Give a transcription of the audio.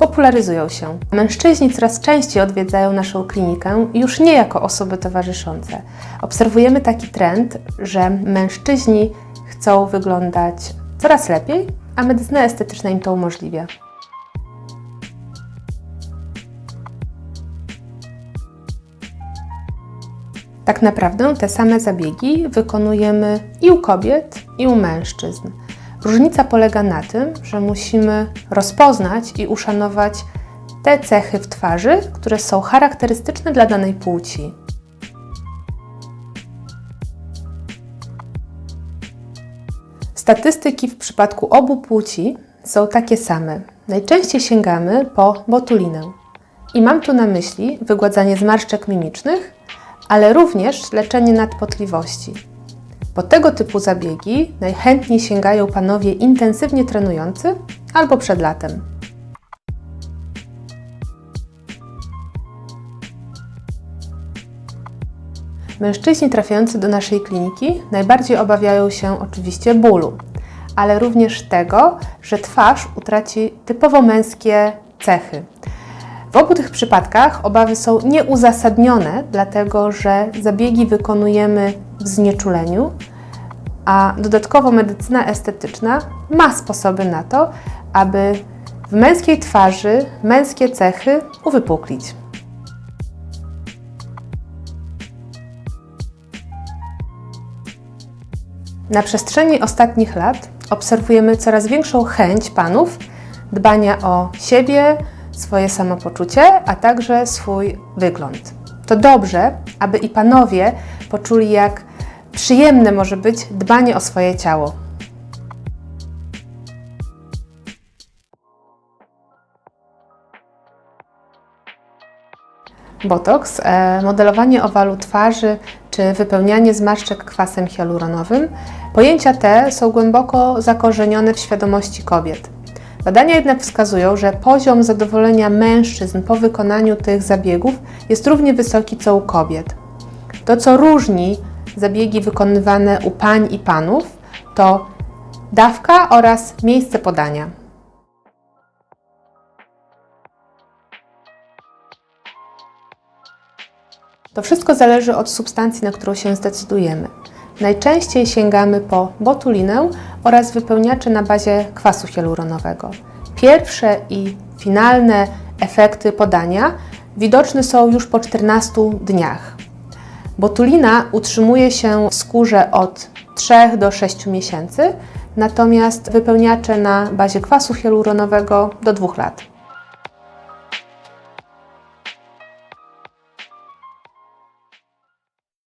popularyzują się. Mężczyźni coraz częściej odwiedzają naszą klinikę już nie jako osoby towarzyszące. Obserwujemy taki trend, że mężczyźni chcą wyglądać coraz lepiej, a medycyna estetyczna im to umożliwia. Tak naprawdę te same zabiegi wykonujemy i u kobiet, i u mężczyzn. Różnica polega na tym, że musimy rozpoznać i uszanować te cechy w twarzy, które są charakterystyczne dla danej płci. Statystyki w przypadku obu płci są takie same. Najczęściej sięgamy po botulinę. I mam tu na myśli wygładzanie zmarszczek mimicznych, ale również leczenie nadpotliwości. Po tego typu zabiegi najchętniej sięgają panowie intensywnie trenujący albo przed latem. Mężczyźni trafiający do naszej kliniki najbardziej obawiają się oczywiście bólu, ale również tego, że twarz utraci typowo męskie cechy. W obu tych przypadkach obawy są nieuzasadnione, dlatego że zabiegi wykonujemy w znieczuleniu, a dodatkowo medycyna estetyczna ma sposoby na to, aby w męskiej twarzy męskie cechy uwypuklić. Na przestrzeni ostatnich lat obserwujemy coraz większą chęć panów dbania o siebie, swoje samopoczucie, a także swój wygląd. To dobrze, aby i panowie poczuli, jak przyjemne może być dbanie o swoje ciało. Botoks, e, modelowanie owalu twarzy czy wypełnianie zmarszczek kwasem hialuronowym. Pojęcia te są głęboko zakorzenione w świadomości kobiet. Badania jednak wskazują, że poziom zadowolenia mężczyzn po wykonaniu tych zabiegów jest równie wysoki co u kobiet. To, co różni zabiegi wykonywane u pań i panów, to dawka oraz miejsce podania. To wszystko zależy od substancji, na którą się zdecydujemy. Najczęściej sięgamy po botulinę oraz wypełniacze na bazie kwasu hialuronowego. Pierwsze i finalne efekty podania widoczne są już po 14 dniach. Botulina utrzymuje się w skórze od 3 do 6 miesięcy, natomiast wypełniacze na bazie kwasu hialuronowego do 2 lat.